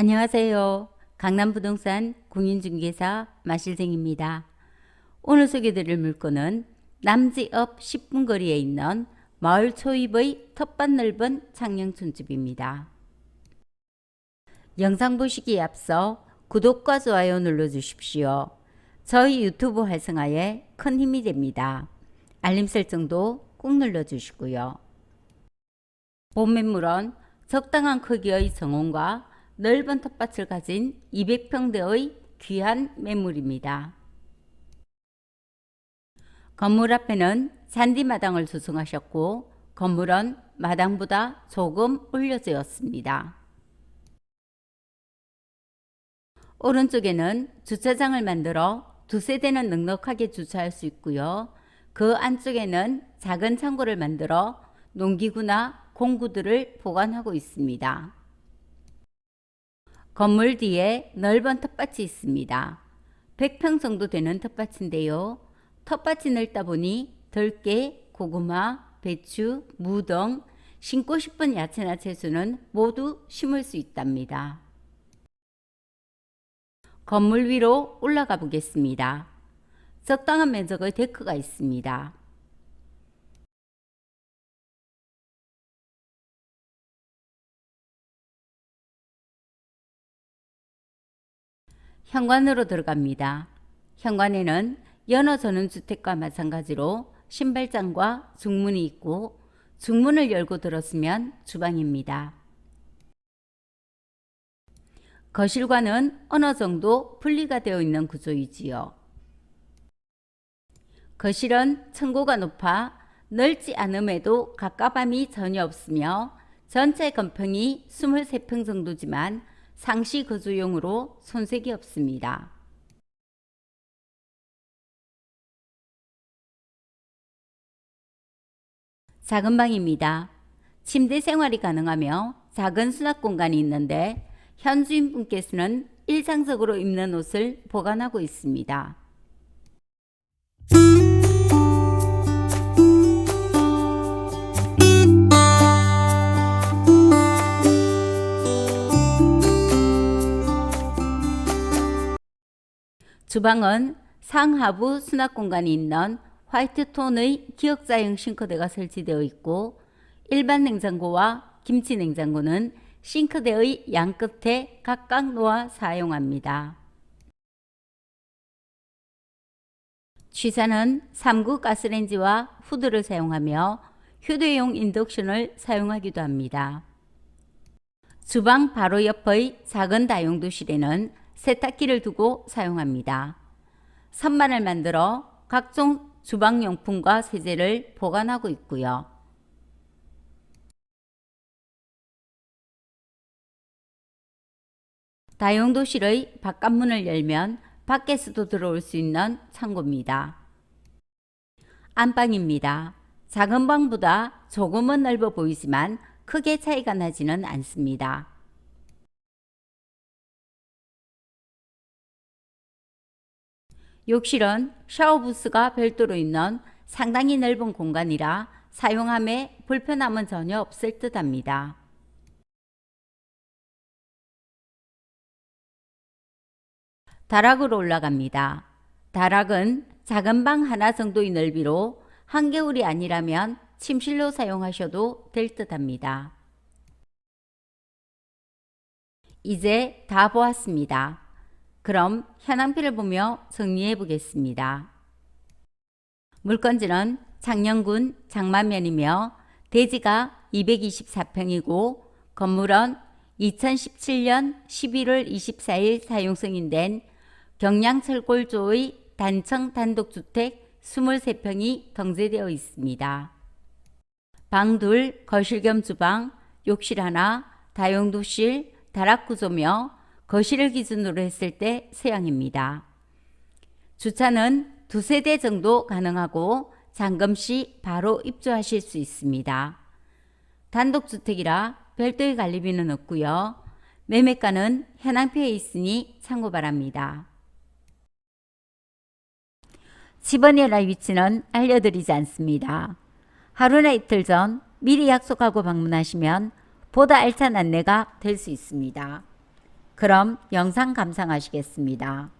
안녕하세요. 강남부동산 공인중개사 마실생입니다. 오늘 소개드릴 물건은 남지읍 10분 거리에 있는 마을 초입의 텃밭 넓은 창녕촌집입니다. 영상 보시기에 앞서 구독과 좋아요 눌러주십시오. 저희 유튜브 활성화에 큰 힘이 됩니다. 알림 설정도 꾹 눌러주시고요. 본 매물은 적당한 크기의 정원과 넓은 텃밭을 가진 200평대의 귀한 매물입니다. 건물 앞에는 잔디마당을 조성하셨고 건물은 마당보다 조금 올려졌습니다. 오른쪽에는 주차장을 만들어 두 세 대는 넉넉하게 주차할 수 있고요. 그 안쪽에는 작은 창고를 만들어 농기구나 공구들을 보관하고 있습니다. 건물 뒤에 넓은 텃밭이 있습니다. 100평 정도 되는 텃밭인데요. 텃밭이 넓다 보니 들깨, 고구마, 배추, 무 등 심고 싶은 야채나 채소는 모두 심을 수 있답니다. 건물 위로 올라가 보겠습니다. 적당한 면적의 데크가 있습니다. 현관으로 들어갑니다. 현관에는 연어 전원주택과 마찬가지로 신발장과 중문이 있고 중문을 열고 들었으면 주방입니다. 거실과는 어느 정도 분리가 되어 있는 구조이지요. 거실은 층고가 높아 넓지 않음에도 갑갑함이 전혀 없으며 전체 건평이 23평 정도지만 상시 거주용으로 손색이 없습니다. 작은 방입니다. 침대 생활이 가능하며 작은 수납 공간이 있는데 현 주인분께서는 일상적으로 입는 옷을 보관하고 있습니다. 주방은 상하부 수납 공간이 있는 화이트 톤의 기역자형 싱크대가 설치되어 있고 일반 냉장고와 김치 냉장고는 싱크대의 양 끝에 각각 놓아 사용합니다. 취사는 3구 가스레인지와 후드를 사용하며 휴대용 인덕션을 사용하기도 합니다. 주방 바로 옆의 작은 다용도실에는 세탁기를 두고 사용합니다. 선반을 만들어 각종 주방용품과 세제를 보관하고 있고요. 다용도실의 바깥문을 열면 밖에서도 들어올 수 있는 창고입니다. 안방입니다. 작은 방보다 조금은 넓어 보이지만 크게 차이가 나지는 않습니다. 욕실은 샤워 부스가 별도로 있는 상당히 넓은 공간이라 사용함에 불편함은 전혀 없을 듯 합니다. 다락으로 올라갑니다. 다락은 작은 방 하나 정도의 넓이로 한겨울이 아니라면 침실로 사용하셔도 될 듯 합니다. 이제 다 보았습니다. 그럼 현황표를 보며 정리해 보겠습니다. 물건지는 장년군 장만면이며 대지가 224평이고 건물은 2017년 11월 24일 사용 승인된 경량철골조의 단층 단독주택 23평이 경제되어 있습니다. 방 둘, 거실 겸 주방, 욕실 하나, 다용도실, 다락구조며 거실을 기준으로 했을 때 세양입니다. 주차는 두세 대 정도 가능하고 잠금 시 바로 입주하실 수 있습니다. 단독주택이라 별도의 관리비는 없고요. 매매가는 현황표에 있으니 참고 바랍니다. 집원의 날 위치는 알려드리지 않습니다. 하루나 이틀 전 미리 약속하고 방문하시면 보다 알찬 안내가 될 수 있습니다. 그럼 영상 감상하시겠습니다.